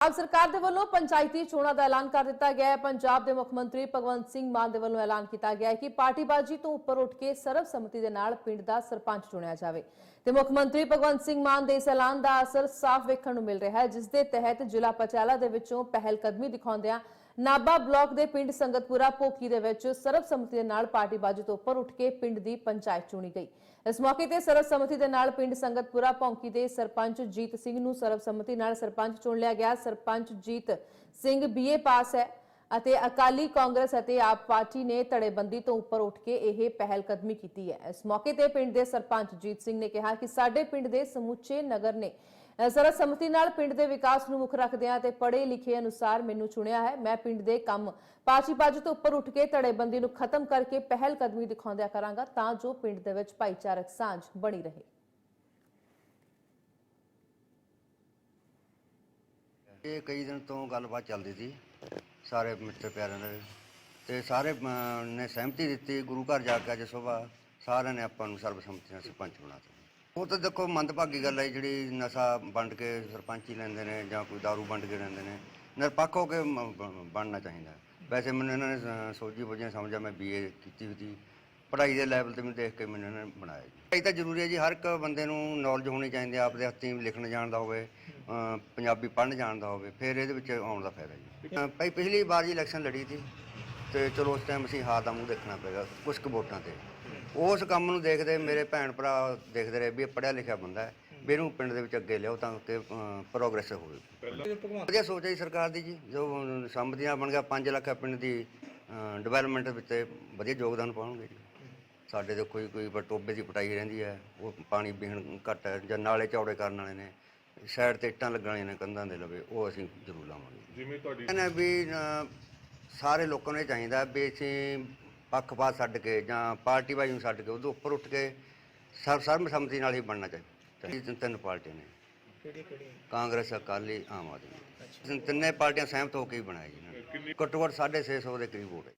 ਆਪ ਸਰਕਾਰ ਦੇ ਵੱਲੋਂ ਪੰਚਾਇਤੀ ਚੋਣਾਂ ਦਾ ਐਲਾਨ ਕਰ ਦਿੱਤਾ ਗਿਆ ਹੈ। ਪੰਜਾਬ ਦੇ ਮੁੱਖ ਮੰਤਰੀ ਭਗਵੰਤ ਸਿੰਘ ਮਾਨ ਦੇ ਵੱਲੋਂ ਐਲਾਨ ਕੀਤਾ ਗਿਆ ਹੈ ਕਿ ਪਾਰਟੀਬਾਜ਼ੀ ਤੋਂ ਉੱਪਰ ਉੱਠ ਕੇ ਸਰਬਸੰਮਤੀ ਦੇ ਨਾਲ ਪਿੰਡ ਦਾ ਸਰਪੰਚ ਚੁਣਿਆ ਜਾਵੇ। ਤੇ ਮੁੱਖ ਮੰਤਰੀ ਭਗਵੰਤ ਸਿੰਘ ਮਾਨ ਦੇ ਇਸ ਐਲਾਨ ਦਾ ਅਸਰ ਸਾਫ਼ ਵੇਖਣ ਨੂੰ ਮਿਲ ਰਿਹਾ ਹੈ, ਜਿਸ ਦੇ ਤਹਿਤ ਜ਼ਿਲ੍ਹਾ ਪਚਾਲਾ ਦੇ ਵਿੱਚੋਂ ਪਹਿਲ ਕਦਮੀ ਦਿਖਾਉਂਦਿਆਂ ਨਾਬਾ ਬਲਾਕ ਦੇ ਪਿੰਡ ਸੰਗਤਪੁਰਾ ਭੋਕੀ ਦੇ ਵਿੱਚ ਸਰਬਸੰਮਤੀ ਦੇ ਨਾਲ ਪਾਰਟੀਬਾਜ਼ੀ ਤੋਂ ਉੱਪਰ ਉੱਠ ਕੇ ਪਿੰਡ ਦੀ ਪੰਚਾਇਤ ਚੁਣੀ ਗਈ। ਇਸ ਮੌਕੇ ਤੇ ਸਰਬਸੰਮਤੀ ਦੇ ਨਾਲ ਪਿੰਡ ਸੰਗਤਪੁਰਾ ਭੌਂਕੀ ਦੇ ਸਰਪੰਚ ਜੀਤ ਸਿੰਘ ਨੂੰ ਸਰਬਸੰਮਤੀ ਨਾਲ ਸਰਪੰਚ ਚੁਣ ਲਿਆ ਗਿਆ। ਸਰਪੰਚ ਜੀਤ ਸਿੰਘ ਬੀਏ ਪਾਸ ਹੈ ਅਤੇ ਅਕਾਲੀ ਕਾਂਗਰਸ ਅਤੇ ਆਪ ਪਾਰਟੀ ਨੇ ਧੜੇਬੰਦੀ ਤੋਂ ਉੱਪਰ ਉੱਠ ਕੇ ਇਹ ਪਹਿਲ ਕਦਮੀ ਕੀਤੀ ਹੈ। ਇਸ ਮੌਕੇ ਤੇ ਪਿੰਡ ਦੇ ਸਰਪੰਚ ਜੀਤ ਸਿੰਘ ਨੇ ਕਿਹਾ ਕਿ ਸਾਡੇ ਪਿੰਡ ਦੇ ਸਮੁੱਚੇ ਨਗਰ ਨੇ ਸਰਬਸੰਮਤੀ ਨਾਲ ਪਿੰਡ ਦੇ ਵਿਕਾਸ ਨੂੰ ਮੁੱਖ ਰੱਖਦਿਆਂ ਤੇ ਪੜ੍ਹੇ ਲਿਖੇ ਅਨੁਸਾਰ ਮੈਨੂੰ ਚੁਣਿਆ ਹੈ। ਮੈਂ ਪਿੰਡ ਦੇ ਕੰਮ ਪਾਚੀ-ਪਾਚੀ ਤੋਂ ਉੱਪਰ ਉੱਠ ਕੇ ਧੜੇਬੰਦੀ ਨੂੰ ਖਤਮ ਕਰਕੇ ਪਹਿਲ ਕਦਮੀ ਦਿਖਾਉਂਦਿਆਂ ਕਰਾਂਗਾ ਤਾਂ ਜੋ ਪਿੰਡ ਦੇ ਵਿੱਚ ਭਾਈਚਾਰਕ ਸਾਂਝ ਬਣੀ ਰਹੇ। ਇਹ ਕਈ ਦਿਨ ਤੋਂ ਗੱਲਬਾਤ ਚੱਲਦੀ ਸੀ ਸਾਰੇ ਮਿੱਤਰ ਪਿਆਰਿਆਂ ਨਾਲ ਤੇ ਸਾਰੇ ਅਮ, ਨੇ ਸਹਿਮਤੀ ਦਿੱਤੀ ਗੁਰੂ ਘਰ ਜਾ ਕੇ ਅੱਜ ਸਵੇਰ ਸਾਰਿਆਂ ਨੇ ਆਪਾਂ ਨੂੰ ਸਰਬਸੰਮਤੀ ਨਾਲ ਸਰਪੰਚ ਬਣਾਤਾ ਉਹ ਤਾਂ ਦੇਖੋ ਮੰਦਭਾਗੀ ਗੱਲ ਹੈ ਜਿਹੜੀ ਨਸ਼ਾ ਵੰਡ ਕੇ ਸਰਪੰਚੀ ਲੈਂਦੇ ਨੇ ਜਾਂ ਕੋਈ दारू ਵੰਡ ਕੇ ਲੈਂਦੇ ਨੇ। ਨਿਰਪੱਖ ਹੋ ਕੇ ਬਣਨਾ ਚਾਹੀਦਾ। ਵੈਸੇ ਮੈਨੂੰ ਇਹਨਾਂ ਨੇ ਸੋਝੀ ਬੁਝਿਆ ਸਮਝਿਆ ਮੈਂ ਬੀਏ ਕੀਤੀ ਹੋਈ ਸੀ। ਪੜ੍ਹਾਈ ਦੇ ਲੈਵਲ ਤੇ ਮੈਨੂੰ ਦੇਖ ਕੇ ਮੈਨੂੰ ਇਹਨਾਂ ਨੇ ਬਣਾਇਆ ਜੀ। ਪੜ੍ਹਾਈ ਤਾਂ ਜ਼ਰੂਰੀ ਹੈ ਜੀ, ਹਰ ਇੱਕ ਬੰਦੇ ਨੂੰ ਨੌਲੇਜ ਹੋਣੀ ਚਾਹੀਦੀ ਹੈ, ਆਪਦੇ ਹੱਥੀਂ ਲਿਖਣ ਜਾਣਦਾ ਹੋਵੇ ਪੰਜਾਬੀ ਪੜ੍ਹਨ ਜਾਣਦਾ ਹੋਵੇ, ਫਿਰ ਇਹਦੇ ਵਿੱਚ ਆਉਣ ਦਾ ਫਾਇਦਾ ਜੀ। ਭਾਈ ਪਿਛਲੀ ਵਾਰ ਜੀ ਇਲੈਕਸ਼ਨ ਲੜੀ ਸੀ, ਤੇ ਚਲੋ ਉਸ ਟਾਈਮ ਅਸੀਂ ਹਾਰ ਦਾ ਮੂੰਹ ਦੇਖਣਾ ਪਏਗਾ ਕੁਝ ਕੁ ਵੋਟਾਂ ਤੇ। ਉਸ ਕੰਮ ਨੂੰ ਦੇਖਦੇ ਮੇਰੇ ਭੈਣ ਭਰਾ ਦੇਖਦੇ ਰਹੇ ਵੀ ਇਹ ਪੜ੍ਹਿਆ ਲਿਖਿਆ ਬੰਦਾ ਹੈ। ਵੀ ਇਹਨੂੰ ਪਿੰਡ ਦੇ ਵਿੱਚ ਅੱਗੇ ਲਿਆਓ ਤਾਂ ਕਿ ਪ੍ਰੋਗਰੈਸ ਹੋਵੇ ਵਧੀਆ ਸੋਚ ਹੈ ਜੀ ਸਰਕਾਰ ਦੀ ਜੀ। ਜੋ ਸੰਮਤੀਆਂ ਬਣ ਗਿਆ 5 ਲੱਖ ਹੈ ਪਿੰਡ ਦੀ ਡਿਵੈਲਪਮੈਂਟ ਵਿੱਚ ਵਧੀਆ ਯੋਗਦਾਨ ਪਾਉਣਗੇ ਜੀ। ਸਾਡੇ ਤੇ ਕੋਈ ਕੋਈ ਟੋਬੇ ਦੀ ਪਟਾਈ ਰਹਿੰਦੀ ਹੈ ਉਹ ਪਾਣੀ ਪੀਣ ਘੱਟ ਹੈ ਜਾਂ ਨਾਲੇ ਚੌੜੇ ਕਰਨ ਵਾਲੇ ਨੇ ਸਾਈਡ ਤੇ ਇੱਟਾਂ ਲੱਗਣ ਵਾਲੀਆਂ ਨੇ ਕੰਧਾਂ ਦੇ ਲਵੇ ਉਹ ਅਸੀਂ ਜ਼ਰੂਰ ਲਾਵਾਂਗੇ। ਜਿਵੇਂ ਤੁਹਾਡੀ ਕਹਿੰਦੇ ਵੀ ਅ, ਸਾਰੇ ਲੋਕਾਂ ਨੂੰ ਇਹ ਚਾਹੀਦਾ ਵੀ ਅਸੀਂ ਪੱਖਪਾਤ ਛੱਡ ਕੇ ਜਾਂ ਪਾਰਟੀ ਵਾਈ ਨੂੰ ਛੱਡ ਕੇ ਉਹਦੇ ਉੱਪਰ ਉੱਠ ਕੇ ਸਰ ਸਰਬਸੰਮਤੀ ਨਾਲ ਹੀ ਬਣਨਾ ਚਾਹੀਦਾ ਤਿੰਨ- ਤਿੰਨ ਪਾਰਟੀਆਂ ਨੇ। ਕਿਹੜੀ ਕਿਹੜੀ? ਕਾਂਗਰਸ ਅਕਾਲੀ ਆਮ ਆਦਮੀ। ਤਿੰਨੇ ਪਾਰਟੀਆਂ ਸਹਿਮਤ ਹੋ ਕੇ ਹੀ ਬਣਾਇਆ ਜੀ ਘੱਟੋ ਘੱਟ 650 ਦੇ ਕਰੀਬ ਵੋਟ ਹੈ।